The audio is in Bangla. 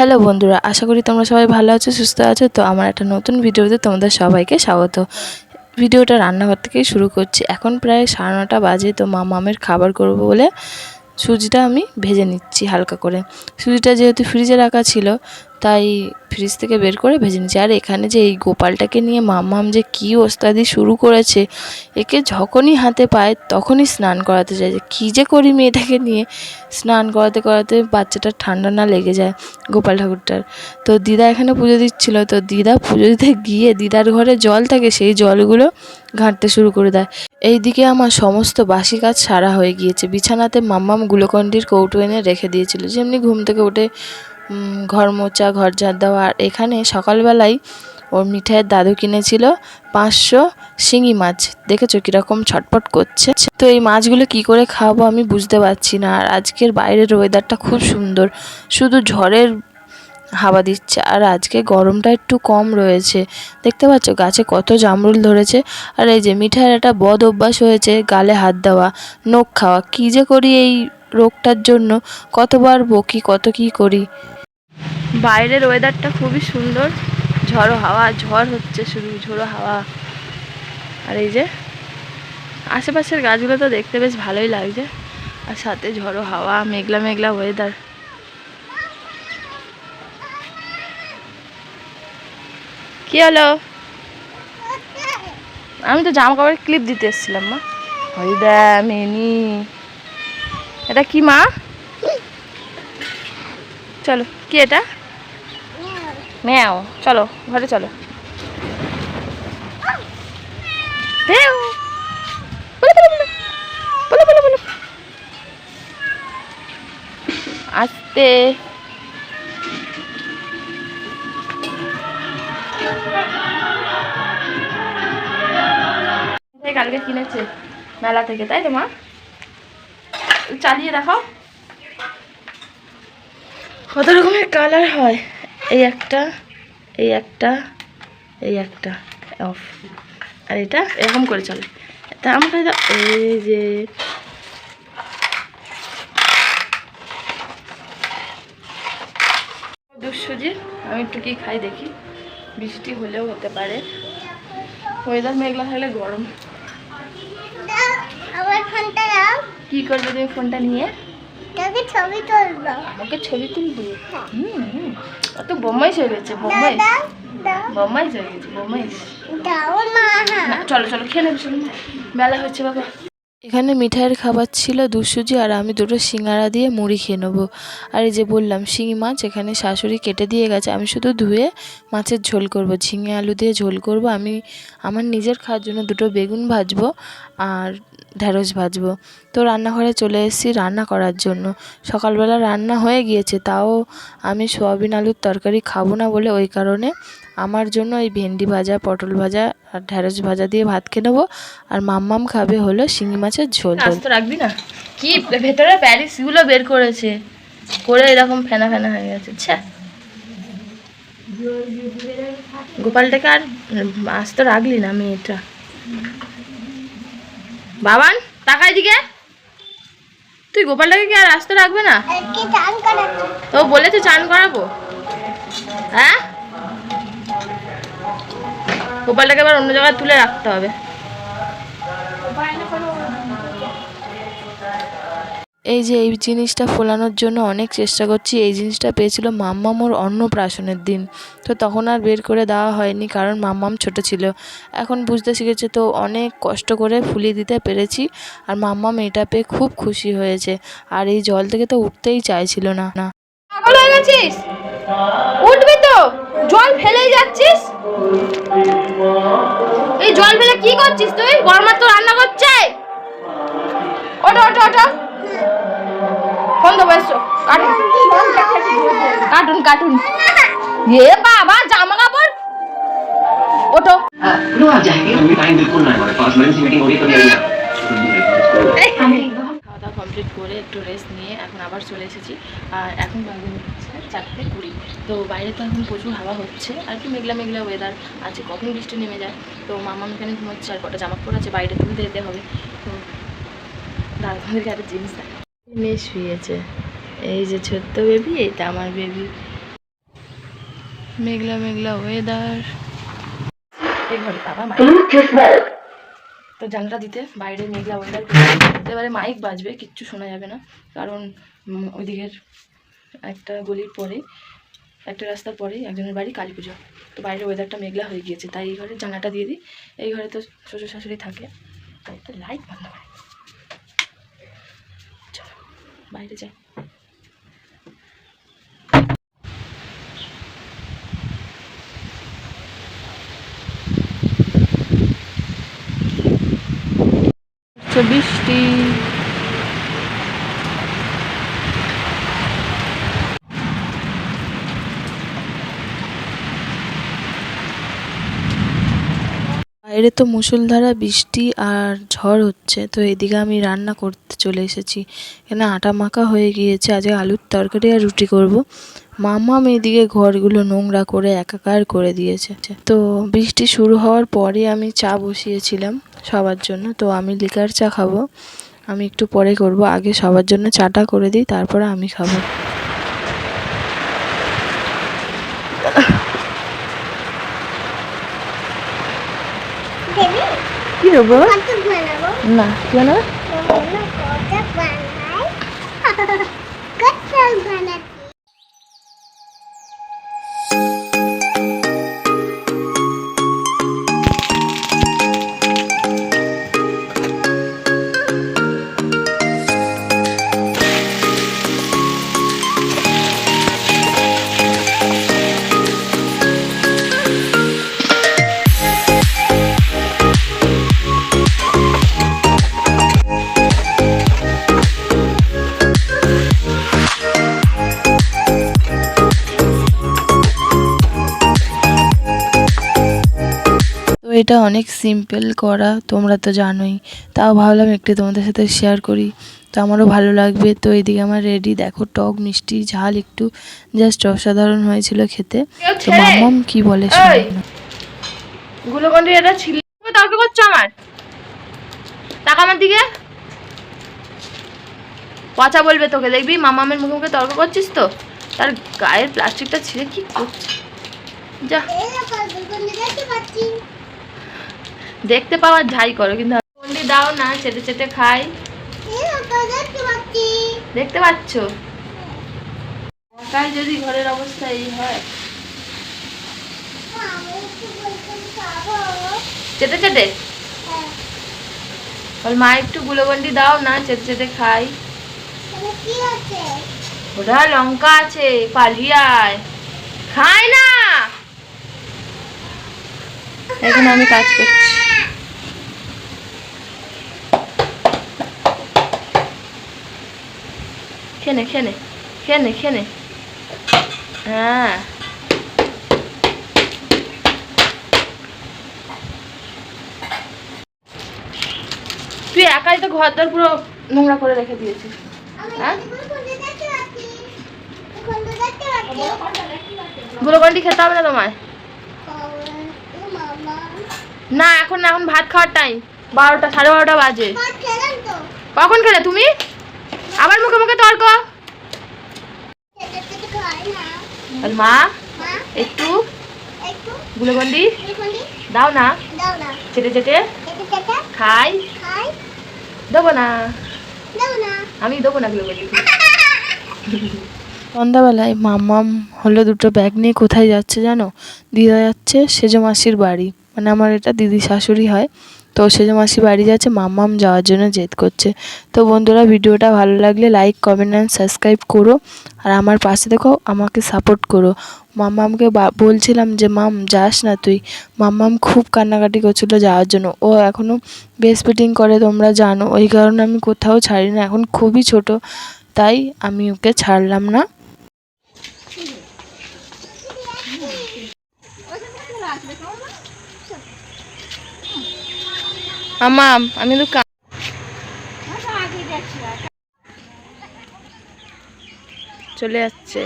হ্যালো বন্ধুরা, আশা করি তোমরা সবাই ভালো আছো, সুস্থ আছো। তো আমার একটা নতুন ভিডিওতে তোমাদের সবাইকে স্বাগত। ভিডিওটা রান্নাঘর থেকেই শুরু করছি। এখন প্রায় সাড়ে নটা বাজে, তো মা মামের খাবার করব বলে সুজিটা আমি ভেজে নিচ্ছি হালকা করে। সুজিটা যেহেতু ফ্রিজে রাখা ছিল, তাই ফ্রিজ থেকে বের করে ভেজে নিচ্ছি। আর এখানে যে এই গোপালটাকে নিয়ে মাম্মাম যে কী ওস্তাদি শুরু করেছে, একে যখনই হাতে পায় তখনই স্নান করাতে চাই যে কী যে করি মেয়েটাকে নিয়ে স্নান করাতে করাতে বাচ্চাটার ঠান্ডা না লেগে যায় গোপাল ঠাকুরটার। তো দিদা এখানে পুজো দিচ্ছিল, তো দিদা পুজো দিতে গিয়ে দিদার ঘরে জল থাকে, সেই জলগুলো ঘাঁটতে শুরু করে দেয়। এইদিকে আমার সমস্ত বাসি কাজ সারা হয়ে গিয়েছে। বিছানাতে মাম্মাম গ্লুকন্ডির কৌটো এনে রেখে দিয়েছিল। যেমনি ঘুম থেকে উঠে ঘর মোচা ঘর ঝাড় দেওয়া, আর এখানে সকালবেলায় ওর মিঠাইয়ের দাদু কিনেছিল পাঁচশো শিঙি মাছ। দেখেছ কীরকম ছটপট করছে? তো এই মাছগুলো কি করে খাওয়াবো আমি বুঝতে পারছি না। আর আজকের বাইরের ওয়েদারটা খুব সুন্দর। শুধু ঝড়ের হাওয়া দিচ্ছে। আর আজকে গরমটা একটু কম রয়েছে। দেখতে পাচ্ছ, গাছে কত জামরুল ধরেছে। আর এই যে মিঠাইয়ের একটা বদ অভ্যাস হয়েছে, গালে হাত দেওয়া, নখ খাওয়া। কী যে করি এই রোগটার জন্য? কতবার বকি, কত কী করি? বাইরের ওয়েদারটা খুবই সুন্দর। ঝড়ো হাওয়া, ঝড় হচ্ছে শুধু, ঝোড়ো হাওয়া। আর এই যে আশেপাশের গাছগুলো তো দেখতে বেশ ভালোই লাগছে। আর সাথে ঝড়ো হাওয়া, মেঘলা মেঘলা ওয়েদার কি হলো? আমি তো জামা কাপড়ের ক্লিপ দিতে এসেছিলাম, মা। ওই দা মেনি এটা কি, মা? চলো, কি এটা? ম্যাও, চলো, ঘরে চলো। আস্তে। মেলা থেকে, তাই তো মা? চালিয়ে দেখাও। কত রকমের কালার হয়? এই একটা এই একটা এই একটা, অফ। আর এটা এরকম করে চলে। তা আমাকে দাও এই যে, দুঃসুজি, আমি একটু কি খাই দেখি। বৃষ্টি হলেও হতে পারে। ওয়েদার মেঘলা থাকলে গরম আমার ফোনটা দাও কি করবে তুমি ফোনটা নিয়ে? তোকে ছবি তুলবো। আমাকে ছবি তুলবে? হুম হুম। তো বোম্বাই হয়ে গেছে বোম্বাই বোম্বাই হয়ে গেছে বোম্বাই চলো চলো খেয়ে নেবে চলো। বেলা হচ্ছে বাবা। এখানে মিঠাইয়ের খাবার ছিল, দুসুজি, আর আমি দুটো সিঙ্গারা দিয়ে মুড়ি খেয়ে নেব। আর এই যে বললাম, শিঙি মাছ এখানে শাশুড়ি কেটে দিয়ে গেছে। আমি শুধু ধুয়ে মাছের ঝোল করব, ঝিঙে আলু দিয়ে ঝোল করব। আমি আমার নিজের খাওয়ার জন্য দুটো বেগুন ভাজবো আর ঢ্যাঁড়স ভাজবো। তো রান্নাঘরে চলে এসেছি রান্না করার জন্য। সকালবেলা রান্না হয়ে গিয়েছে, তাও আমি সোয়াবিন আলুর তরকারি খাব না বলে ওই কারণে আমার জন্য এই ভেন্ডি ভাজা পটল ভাজা আর ঢ্যাঁড়স ভাজা দিয়ে ভাত খেয়ে নেব। আর মাম্মাম খাবে হলো শিঙি মাছের ঝোল আস্ত রাখবি না? কি ভেতরে প্যারিসগুলো বের করেছে। করে এরকম ফেনা ফেনা হয়ে গেছে ছ্যা গোপালটাকে আর আস্ত রাখলি না মেয়েটা। বাবান তাকাই দিকে তুই গোপালটাকে কি আর আসতে রাখবে না? তো বলেছে চান করাবো। হ্যাঁ? গোপালটাকে এবার অন্য জায়গায় তুলে রাখতে হবে। এই যে এই জিনিসটা ফোলানোর জন্য অনেক চেষ্টা করছি এই জিনিসটা পেয়েছিল মাম্মাম ওর অন্নপ্রাশনের দিন। তো তখন আর বের করে দেওয়া হয়নি কারণ মাম্মাম ছোট ছিল। এখন বুঝতে শিখেছে তো অনেক কষ্ট করে ফুলিয়ে দিতে পেরেছি আর মাম্মাম এটা পেয়ে খুব খুশি হয়েছে। আর এই জল থেকে তো উঠতেই চাইছিল না না। পাগল হয়ে গেছিস? উঠবি তো জল ফেলেই যাচ্ছিস? এই জল ফেলে কি করছিস তুই বড়মা তো রান্না করছে ওটো ওটো ওটো ফোন দেবো এসো কার্টুন কার্টুন কার্টুন এ বাবা জামা কাপড় ওটো नो आप जाएंगे अभी टाइम बिल्कुल ना है हमारे पास इमरजेंसी मीटिंग हो रही है तो नहीं খাওয়া কমপ্লিট করে একটু রেস্ট নিয়ে এখন আবার চলে এসেছি। আর এখন বাজে হচ্ছে চারটে কুড়ি। তো বাইরে তো এখন প্রচুর হাওয়া হচ্ছে। আর কি মেঘলা মেঘলা ওয়েদার আছে কখন বৃষ্টি নেমে যায়? তো মামা এখানে ঘুমোচ্ছে আর কটা জামা কাপড় আছে, বাইরে তুলতে যেতে হবে। তো দাদাদেরকে একটা জিনিস মেয়ে শুয়েছে। এই যে ছোট্ট বেবি এইটা আমার বেবি মেঘলা মেঘলা ওয়েদার এই ঘরে বাবা মাইক তো জানলা দিতে, বাইরে মেঘলা ওয়েদার এবারে মাইক বাজবে, কিচ্ছু শোনা যাবে না। কারণ ওইদিকের একটা গলির পরে, একটা রাস্তার পরে একজনের বাড়ি কালী পুজো তো বাইরের ওয়েদারটা মেঘলা হয়ে গিয়েছে, তাই এই ঘরে জানলাটা দিয়ে দিই। এই ঘরে তো শ্বশুর শাশুড়ি থাকে, তাই তো লাইট বন্ধ করে। বাইরে যাই। হচ্ছে বৃষ্টি। বাইরে তো মুষলধারা, বৃষ্টি আর ঝড় হচ্ছে, তো এদিকে আমি রান্না করতে চলে এসেছি। এখানে আটা মাখা হয়ে গিয়েছে, আজকে আলুর তরকারি আর রুটি করব। মামাম এদিকে ঘরগুলো নোংরা করে একাকার করে দিয়েছে। তো বৃষ্টি শুরু হওয়ার পরে আমি চা বসিয়েছিলাম। সবার জন্য। তো আমি লিকার চা খাব। আমি একটু পরে করব। আগে সবার জন্য চাটা করে দিই তারপরে আমি খাব। কি দেবো না কেন? এটা অনেক সিম্পল করা তোমরা তো জানোই। তাও ভাবলাম একটু তোমাদের সাথে শেয়ার করি। তো আমারও ভালো লাগবে। তো এদিকে আমার রেডি দেখো টক মিষ্টি ঝাল একটু জাস্ট অসাধারণ হয়েছিল খেতে। তো মাম্মাম কি বলে। গুলোকন্ডি এটা ছিল। তুমি তর্ক করছ আমার? টাকা আমার দিকে। পচা বলবে তোকে দেখবি? মামামের মুখে মুখে তর্ক করছিস তো? তার গায়ের প্লাস্টিকটা ছিঁড়ে কি করছে? যা। দেখতে পাওয়ার ঝাই করো, কিন্তু গন্ডি দাও না, চেটে চেটে খাই। দেখতে পাচ্ছ? একাই যদি ঘরের অবস্থা এই হয়। চেটে চেটে? বল, মা একটু গুলোগন্ডি দাও না, চেটে চেটে খাই। ওটা লঙ্কা আছে, পালিয়ায়। খাই না! এখন আমি কাজ করছি। খেনে খেনে খেনে খেনে হ্যাঁ তুই একাই তো ঘর দর পুরো নোংরা করে রেখে দিয়েছিস। হ্যাঁ? গুলোগন্ডি খেতে হবে না তোমায়? না এখন এখন ভাত খাওয়ার টাইম বারোটা সাড়ে বারোটা বাজে। কখন খেলে তুমি? আবার মুখে মুখে তর্ক। মা, একটু গুলোগন্ডি দাও না। চেটে চেটে খাই। দেবো না। আমি দেবো না গুলোগন্ডি সন্ধ্যাবেলায় মাম্মাম হলো দুটো ব্যাগ নিয়ে কোথায় যাচ্ছে জানো? দিদা যাচ্ছে সেজো মাসির বাড়ি। মানে আমার এটা দিদি শাশুড়ি হয়। তো সেজো মাসি বাড়ি যাচ্ছে, মাম্মাম যাওয়ার জন্য জেদ করছে। তো বন্ধুরা, ভিডিওটা ভালো লাগলে লাইক কমেন্ট অ্যান্ড সাবস্ক্রাইব করো। আর আমার পাশে দেখো, আমাকে সাপোর্ট করো। মাম্মামকে বলছিলাম যে, মাম, যাস না তুই। মাম্মাম খুব কান্নাকাটি করছিল যাওয়ার জন্য। ও এখনও বেস ফিটিং করে, তোমরা জানো। ওই কারণে আমি কোথাও ছাড়ি না এখন খুবই ছোট। তাই আমি ওকে ছাড়লাম না। মামাম আমি তো চলে যাচ্ছে